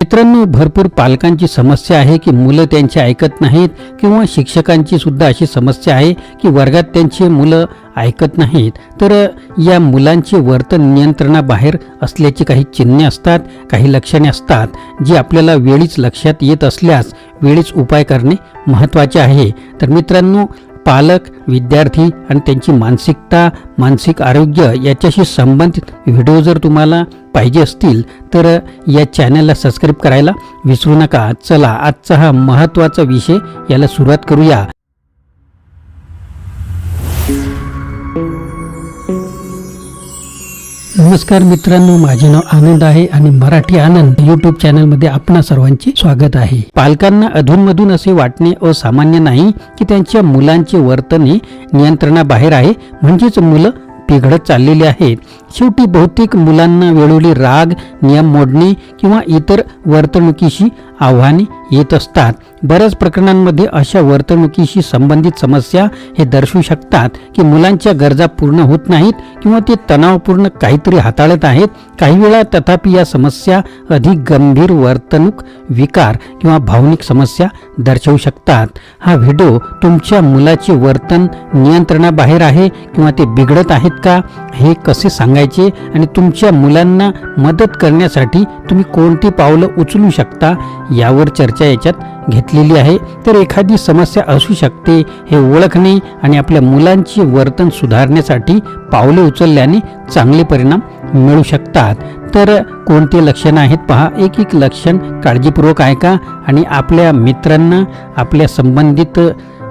मित्रांनो भरपूर पालकांची समस्या आहे की मुलं त्यांची ऐकत नाहीत किंवा शिक्षकांची सुद्धा अशी समस्या आहे की वर्गात त्यांची मुलं ऐकत नाहीत. तर या मुलांचे वर्तन नियंत्रणाबाहेर असल्याची काही चिन्हे असतात काही लक्षणे असतात जी आपल्याला वेळीच लक्षात येत असल्यास वेळीच उपाय करणे महत्त्वाचे आहे. तर मित्रांनो पालक विद्यार्थी आणि त्यांची मानसिकता मानसिक आरोग्य याच्याशी संबंधित व्हिडिओ जर तुम्हाला पाहिजे असतील तर या चॅनलला सबस्क्राईब करायला विसरू नका. चला आजचा हा महत्त्वाचा विषय याला सुरुवात करूया. नमस्कार मित्रांनो माझे नाव आनंद आहे आणि मराठी आनंद युट्यूब चॅनलमध्ये आपणा सर्वांचे स्वागत आहे. पालकांना अधूनमधून असे वाटणे असामान्य नाही की त्यांच्या मुलांचे वर्तन हे नियंत्रणाबाहेर आहे म्हणजेच मुलं बिघडत चाललेली आहेत. शेवटी बहुतेक मुलांना वेळोवेळी राग नियम मोडणे किंवा इतर वर्तणुकीशी आव्हाने येत असतात. बऱ्याच प्रकरणांमध्ये अशा वर्तणुकीशी संबंधित समस्या हे दर्शवू शकतात की मुलांच्या गरजा पूर्ण होत नाहीत किंवा ते तणावपूर्ण काहीतरी हाताळत आहेत. काही वेळा तथापि या समस्या अधिक गंभीर वर्तणूक विकार किंवा भावनिक समस्या दर्शवू शकतात. हा व्हिडिओ तुमच्या मुलाचे वर्तन नियंत्रणाबाहेर आहे किंवा ते बिघडत आहेत का? हे कसे सांगायचे आणि तुमच्या मुलांना मदत करण्यासाठी तुम्ही कोणती पावलं उचलू शकता? यावर चर्चा याच्यात घेतलेली आहे. तर एखादी समस्या असू शकते हे ओळखणे आणि आपल्या मुलांचे वर्तन सुधारण्यासाठी पावले उचलल्याने चांगले परिणाम मिळू शकतात. तर कोणते लक्षणं आहेत? पहा एक एक लक्षण काळजीपूर्वक ऐका आणि आपल्या मित्रांना आपल्या संबंधित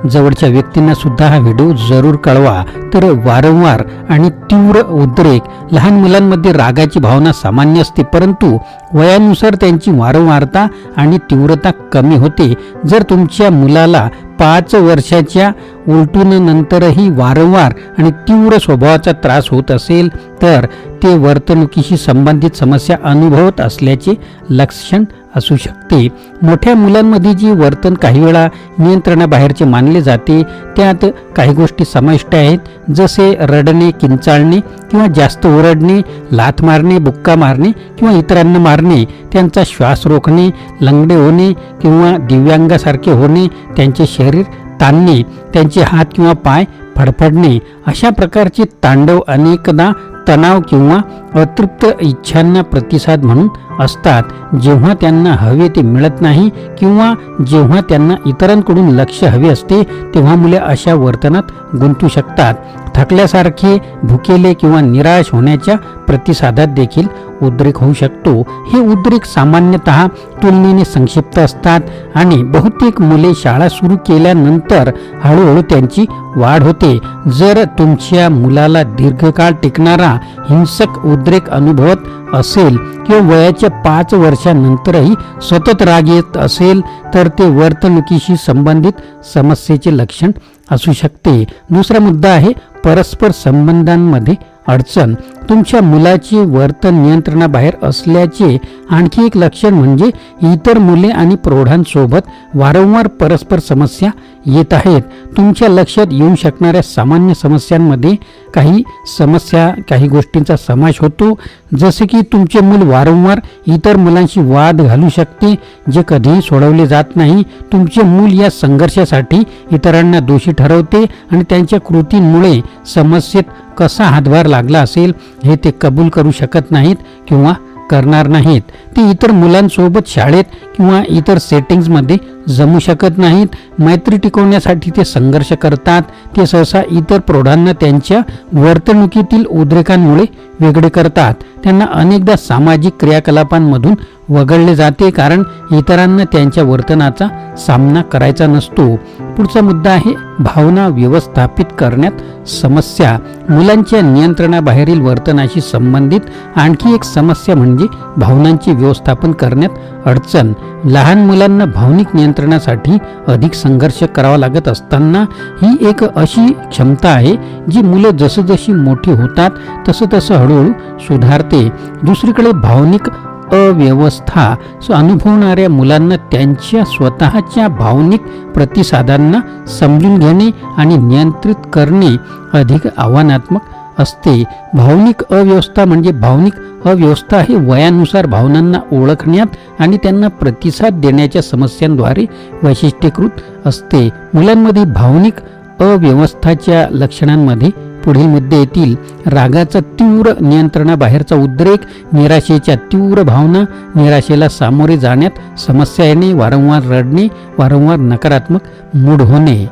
जवळच्या व्यक्तींना सुद्धा हा व्हिडिओ जरूर कळवा. तर वारंवार आणि तीव्र उद्रेक लहान मुलांमध्ये रागाची भावना सामान्य असते परंतु वयानुसार त्यांची वारंवारता आणि तीव्रता कमी होते. जर तुमच्या मुलाला पाच वर्षाच्या उलटून नंतरही वारंवार आणि तीव्र स्वभावाचा त्रास होत असेल तर ते वर्तणुकीशी संबंधित समस्या अनुभवत असल्याचे लक्षण असू शकते. मोठ्या मुलांमध्ये जी वर्तन काही वेळा नियंत्रणाबाहेरचे मानले जाते त्यात काही गोष्टी समाविष्ट आहेत. जसे रडणे किंचाळणे किंवा जास्त ओरडणे लाथ मारणे बुक्का मारणे किंवा इतरांना मारणे त्यांचा श्वास रोखणे लंगडे होणे किंवा दिव्यांगासारखे होणे त्यांचे शरीर ताणणे त्यांचे हात किंवा पाय फडफडणे अशा प्रकारचे तांडव अनेकदा तणाव किंवा अतृप्त इच्छांना प्रतिसाद म्हणून असतात. जेव्हा त्यांना हवे ते मिळत नाही किंवा जेव्हा त्यांना इतरांकडून लक्ष हवे असते तेव्हा मुले अशा वर्तनात गुंतू शकतात. थकल्यासारखे भुकेले किंवा निराश होण्याच्या प्रतिसादात देखील उद्रेक होऊ शकतो. हे उद्रेक सामान्यतः तुलनेने संक्षिप्त असतात आणि बहुतेक मुले शाळा सुरू केल्यानंतर हळूहळू त्यांची वाढ होते. जर तुमच्या मुलाला दीर्घकाळ टिकणारा हिंसक उद्रेक अनुभवत असेल किंवा वयाच्या पाच वर्षानंतरही सतत राग येत असेल तर ते वर्तणुकीशी संबंधित समस्येचे लक्षण असू शकते. दुसरा मुद्दा आहे परस्पर संबंधांमध्ये अडचण. तुमच्या मुलाचे वर्तन नियंत्रणाबाहेर असल्याचे आणखी एक लक्षण म्हणजे इतर मुले आणि प्रौढांसोबत वारंवार परस्पर समस्या येत आहेत. तुमच्या लक्षात येऊ शकणाऱ्या सामान्य समस्यांमध्ये काही समस्या काही गोष्टींचा समावेश होतो. जसे की तुमचे मूल वारंवार इतर मुलांशी वाद घालू शकते जे कधीही सोडवले जात नाही. तुमचे मूल या संघर्षासाठी इतरांना दोषी ठरवते आणि त्यांच्या कृतींमुळे समस्येत कसा हातभार लागला असेल हे ते कबूल करू शकत नाहीत किंवा करणार नाहीत. ते इतर मुलांसोबत शाळेत किंवा इतर सेटिंग्जमध्ये जमू शकत नाहीत. मैत्री टिकवण्यासाठी ते संघर्ष करतात. ते सहसा इतर प्रौढांना त्यांच्या वर्तणुकीतील उद्रेकांमुळे वेगळे करतात. त्यांना अनेकदा सामाजिक क्रियाकलापांमधून वगळले जाते कारण इतरांना त्यांच्या वर्तनाचा सामना करायचा नसतो. पुढचा मुद्दा आहे भावना व्यवस्थापित करण्यात समस्या. मुलांच्या नियंत्रणाबाहेरील वर्तनाशी संबंधित आणखी एक समस्या म्हणजे भावनांचे व्यवस्थापन करण्यात अडचण. लहान मुलांना भावनिक नियंत्रणासाठी अधिक संघर्ष करावा लागत असताना ही एक अशी क्षमता आहे जी मुलं जसजशी मोठी होतात तसं तसं हळूहळू सुधारते. दुसरीकडे भावनिक अव्यवस्था. अनुभवणाऱ्या मुलांना त्यांच्या स्वतःच्या भावनिक प्रतिसादांना समजून घेणे आणि नियंत्रित करणे अधिक आव्हानात्मक असते. भावनिक अव्यवस्था म्हणजे भावनिक अव्यवस्था ही वयानुसार भावनांना ओळखण्यात आणि त्यांना प्रतिसाद देण्याच्या समस्यांद्वारे वैशिष्ट्यीकृत असते. मुलांमध्ये भावनिक अव्यवस्थाच्या लक्षणांमध्ये पुढील मुद्दे येतील. रागाचा तीव्र नियंत्रणाबाहेरचा उद्रेक निराशेच्या तीव्र भावना निराशेला सामोरे जाण्यात समस्या येणे वारंवार रडणे वारंवार नकारात्मक मूड होणे.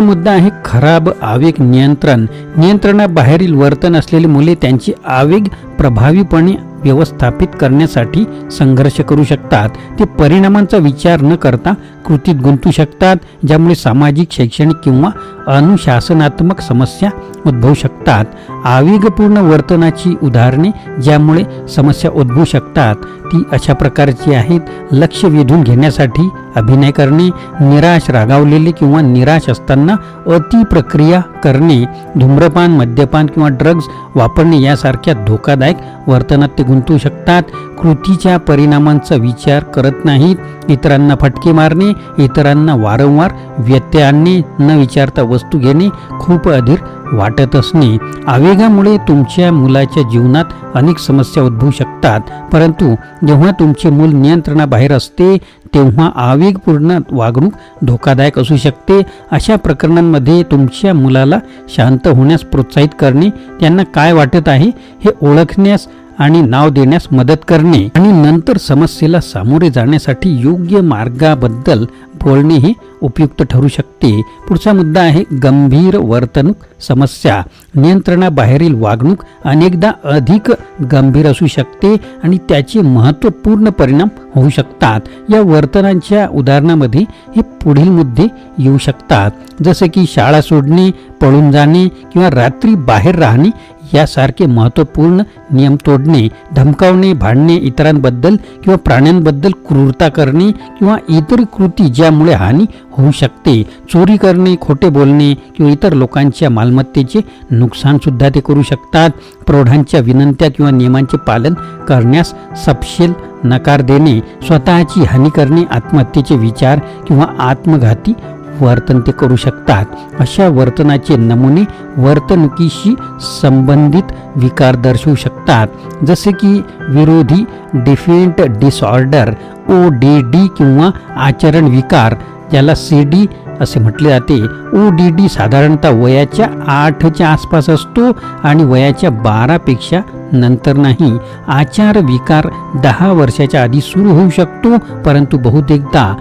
मुद्दा आहे खराब आवेग नियंत्रण. नियंत्रणाबाहेरील वर्तन असलेली मुले त्यांची आवेग प्रभावीपणे व्यवस्थापित करण्यासाठी संघर्ष करू शकतात. ते परिणामांचा विचार न करता कृतीत गुंतू शकतात ज्यामुळे सामाजिक शैक्षणिक किंवा अनुशासनात्मक समस्या उद्भवू शकतात. आवेगपूर्ण वर्तनाची उदाहरणे ज्यामुळे समस्या उद्भवू शकतात ती अशा प्रकारची आहेत. लक्ष वेधून घेण्यासाठी अभिनय करणे निराश रागावलेले किंवा निराश असताना अति प्रक्रिया करणे धूम्रपान मद्यपान किंवा ड्रग्ज वापरणे यासारख्या धोकादायक वर्तनात ते गुंतवू शकतात. कृतीच्या परिणामांचा विचार करत नाहीत. इतरांना फटके मारणे इतरांना वारंवार व्यत्यय आणणे न विचारता वस्तू घेणे खूप अधीर वाटत असणे. आवेगामुळे तुमच्या मुलाच्या जीवनात अनेक समस्या उद्भवू शकतात. परंतु जेव्हा तुमचे मूल नियंत्रणाबाहेर असते तेव्हा आवेगपूर्ण वागणूक धोकादायक असू शकते. अशा प्रकरणांमध्ये तुमच्या मुलाला शांत होण्यास प्रोत्साहित करणे त्यांना काय वाटत आहे हे ओळखण्यास आणि नाव देण्यास मदत करणे आणि नंतर समस्येला सामोरे जाण्यासाठी योग्य मार्गाबद्दल बोलणे हे उपयुक्त ठरू शकते. पुढचा मुद्दा आहे गंभीर वर्तणूक समस्या. नियंत्रणाबाहेरील वागणूक अनेकदा अधिक गंभीर असू शकते आणि त्याचे महत्त्वपूर्ण परिणाम होऊ शकतात. या वर्तनांच्या उदाहरणामध्ये हे पुढील मुद्दे येऊ शकतात. जसे की शाळा सोडणे पळून जाणे किंवा रात्री बाहेर राहणे यासारखे महत्त्वपूर्ण नियम तोडणे धमकावणे भांडणे इतरांबद्दल किंवा प्राण्यांबद्दल क्रूरता करणे किंवा इतर कृती ज्या त्यामुळे हानी होऊ शकते. चोरी करणे खोटे बोलणे किंवा इतर लोकांच्या मालमत्तेचे नुकसानसुद्धा ते करू शकतात. प्रौढांच्या विनंत्या किंवा नियमांचे पालन करण्यास सपशेल नकार देणे स्वतःची हानी करणे आत्महत्येचे विचार किंवा आत्मघाती वर्तन ते करू शकतात. अशा वर्तनाचे नमुने वर्तणुकीशी संबंधित विकार दर्शवू शकतात. जसे की विरोधी defiant disorder O D D किंवा आचरण विकार ज्याला सी डी असे म्हटले जाते. ओ डी डी साधारणतः वयाच्या आठच्या आसपास असतो आणि वयाच्या बारापेक्षा नंतर नाही. आचार विकार दहा वर्षाच्या आधी सुरू होऊ शकतो परंतु बहुतेकदा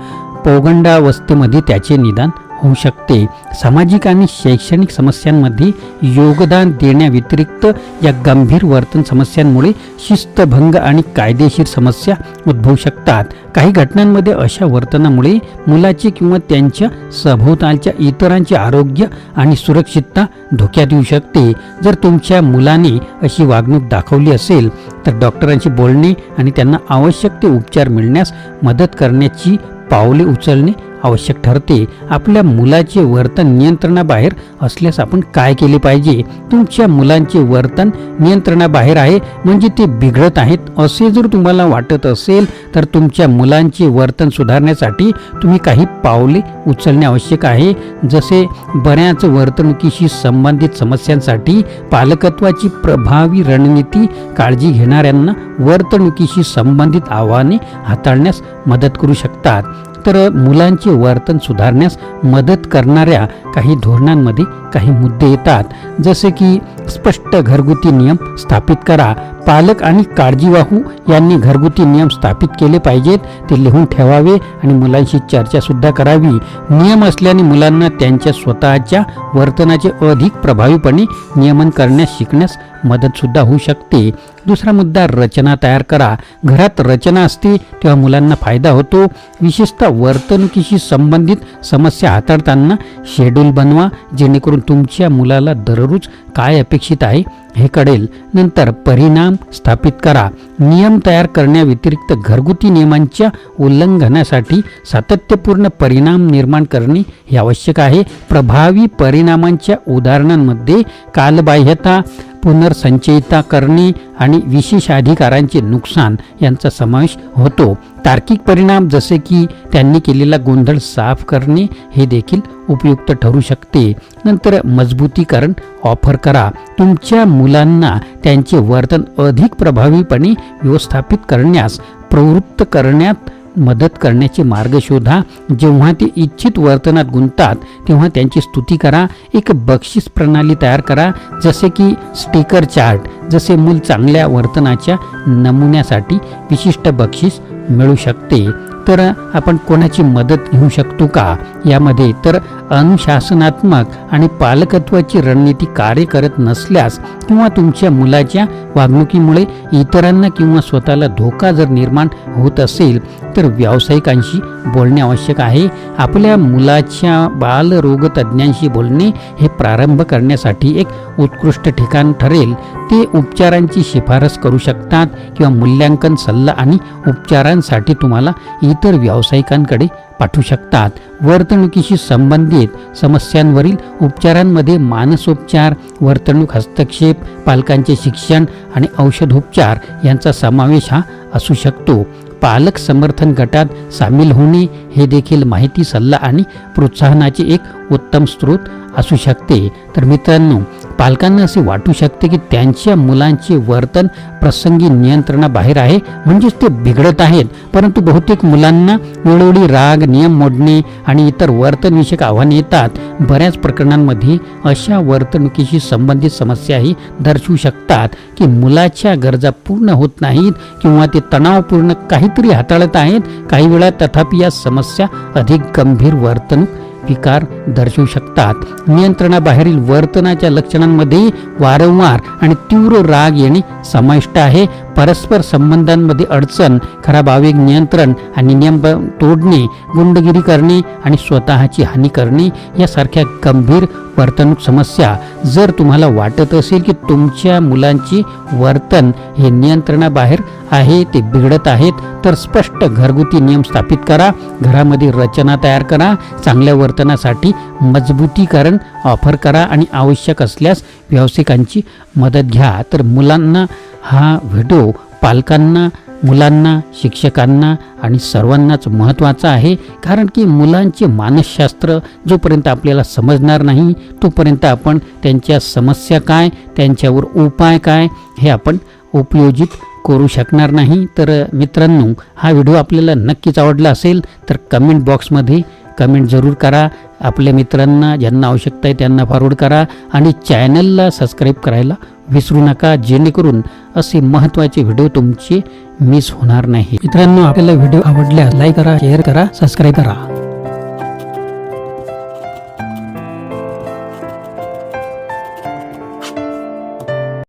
पौगंडावस्थेमध्ये त्याचे निदान होऊ शकते. सामाजिक आणि शैक्षणिक समस्यांमध्ये योगदान देण्याव्यतिरिक्त या गंभीर वर्तन समस्यांमुळे शिस्तभंग आणि कायदेशीर समस्या उद्भवू शकतात. काही घटनांमध्ये अशा वर्तनामुळे मुलाचे किंवा त्यांच्या सभोवतालच्या इतरांचे आरोग्य आणि सुरक्षितता धोक्यात येऊ शकते. जर तुमच्या मुलाने अशी वागणूक दाखवली असेल तर डॉक्टरांशी बोलणे आणि त्यांना आवश्यक ते उपचार मिळण्यास मदत करण्याची पावले उचलणे आवश्यक ठरते. आपल्या मुलाचे वर्तन नियंत्रणाबाहेर असल्यास आपण काय केले पाहिजे? तुमच्या मुलांचे वर्तन नियंत्रणाबाहेर आहे म्हणजे ते बिघडत आहेत. असे जर तुम्हाला वाटत असेल तर तुमच्या मुलांचे वर्तन सुधारण्यासाठी तुम्ही काही पावले उचलणे आवश्यक आहे. जसे बऱ्याच वर्तणुकीशी संबंधित समस्यांसाठी पालकत्वाची प्रभावी रणनीती काळजी घेणाऱ्यांना वर्तणुकीशी संबंधित आव्हाने हाताळण्यास मदत करू शकतात. तर मुलांचे वर्तन सुधारण्यास मदत करणाऱ्या काही धोरणांमध्ये काही मुद्दे येतात. जसे की स्पष्ट घरगुती नियम स्थापित करा. पालक आणि काळजीवाहू यांनी घरगुती नियम स्थापित केले पाहिजेत. ते लिहून ठेवावे आणि मुलांशी चर्चासुद्धा करावी. नियम असल्याने मुलांना त्यांच्या स्वतःच्या वर्तनाचे अधिक प्रभावीपणे नियमन करण्यास शिकण्यास मदतसुद्धा होऊ शकते. दुसरा मुद्दा रचना तयार करा. घरात रचना असते तेव्हा मुलांना फायदा होतो. विशेषतः वर्तणुकीशी संबंधित समस्या हाताळताना शेड्यूल बनवा जेणेकरून तुमच्या मुलाला दररोज काय अपेक्षित आहे हे कळेल. नंतर परिणाम स्थापित करा. नियम तयार करण्याव्यतिरिक्त घरगुती नियमांच्या उल्लंघनासाठी सातत्यपूर्ण परिणाम निर्माण करणे हे आवश्यक आहे. प्रभावी परिणामांच्या उदाहरणांमध्ये कालबाह्यता पुनर्संचयिता करणे आणि विशेष अधिकारांचे नुकसान यांचा समावेश होतो. तार्किक परिणाम जसे की त्यांनी केलेला गोंधळ साफ करणे हे देखील उपयुक्त ठरू शकते. नंतर मजबूतीकरण ऑफर करा. तुमच्या मुलांना त्यांचे वर्तन अधिक प्रभावीपणे व्यवस्थापित करण्यास प्रवृत्त करण्यात मदत करण्याचे मार्ग शोधा. जेव्हा ते इच्छित वर्तनात गुंततात तेव्हा त्यांची स्तुती करा. एक बक्षीस प्रणाली तयार करा. जसे की स्टिकर चार्ट जसे मूल चांगल्या वर्तनाच्या नमुन्यासाठी विशिष्ट बक्षीस मिळू शकते. तर आपण कोणाची मदत घेऊ शकतो का? यामध्ये तर अनुशासनात्मक आणि पालकत्वाची रणनीती कार्य करत नसल्यास किंवा तुमच्या मुलाच्या वागणुकीमुळे इतरांना किंवा स्वतःला धोका जर निर्माण होत असेल तर व्यावसायिकांशी बोलणे आवश्यक आहे. आपल्या मुलाच्या बालरोगतज्ञांशी बोलणे हे प्रारंभ करण्यासाठी एक उत्कृष्ट ठिकाण ठरेल. ते उपचारांची शिफारस करू शकतात किंवा मूल्यांकन सल्ला आणि उपचारांसाठी तुम्हाला इतर व्यावसायिकांकडे पाठवू शकतात. वर्तणुकीशी संबंधित समस्यांवरील उपचारांमध्ये मानसोपचार वर्तणूक हस्तक्षेप पालकांचे शिक्षण आणि औषधोपचार यांचा समावेश हा असू शकतो. पालक समर्थन गटात सामील होणे हे देखील माहिती सल्ला आणि प्रोत्साहनाचे एक उत्तम स्रोत असू शकते. तर मित्रांनो पालकांना असे वाटू शकते की त्यांच्या मुलांचे वर्तन प्रसंगी नियंत्रणाबाहेर आहे म्हणजेच ते बिघडत आहेत. परंतु बहुतेक मुलांना वेळोवेळी राग नियम मोडणे आणि इतर वर्तनविषयक आव्हाने येतात. बऱ्याच प्रकरणांमध्ये अशा वर्तणुकीशी संबंधित समस्याही दर्शवू शकतात की मुलाच्या गरजा पूर्ण होत नाहीत किंवा ते तणावपूर्ण काहीतरी हाताळत आहेत. काही वेळा तथापि या समस्या अधिक गंभीर वर्तणूक विकार दर्शवू शकतात. नियंत्रणाबाहेरील वर्तनाच्या लक्षणांमध्ये वारंवार आणि तीव्र राग येणे समाविष्ट आहे. परस्पर संबंधांमध्ये अडचण खराब आवेग नियंत्रण आणि नियम तोडणे गुंडगिरी करणे आणि स्वतःची हानी करणे यासारख्या गंभीर वर्तणूक समस्या जर तुम्हाला वाटत असेल की तुमच्या मुलांची वर्तन हे नियंत्रणाबाहेर आहे ते बिघडत आहेत तर स्पष्ट घरगुती नियम स्थापित करा घरामध्ये रचना तयार करा चांगल्या वर्तनासाठी मजबूतीकरण ऑफर करा आणि आवश्यक असल्यास व्यावसायिकांची मदत घ्या. तर मुलांना हा व्हिडिओ पालकांना मुलांना शिक्षकांना आणि सर्वांनाच महत्त्वाचा आहे. कारण की मुलांचे मानसशास्त्र जोपर्यंत आपल्याला समजणार नाही तोपर्यंत आपण त्यांच्या समस्या काय त्यांच्यावर उपाय काय हे आपण उपयोजित करू शकणार नाही. तर मित्रांनो हा व्हिडिओ आपल्याला नक्कीच आवडला असेल तर कमेंट बॉक्समध्ये कमेंट जरूर करा. आपल्या मित्रांना ज्यांना आवश्यकता आहे त्यांना फॉरवर्ड करा. आणि चॅनलला सबस्क्राईब करायला विसरू नका जेणेकरून असे महत्त्वाचे व्हिडिओ तुमचे मिस होणार नाही. मित्रांनो आपल्याला व्हिडिओ आवडल्यास लाईक करा शेअर करा सबस्क्राईब करा.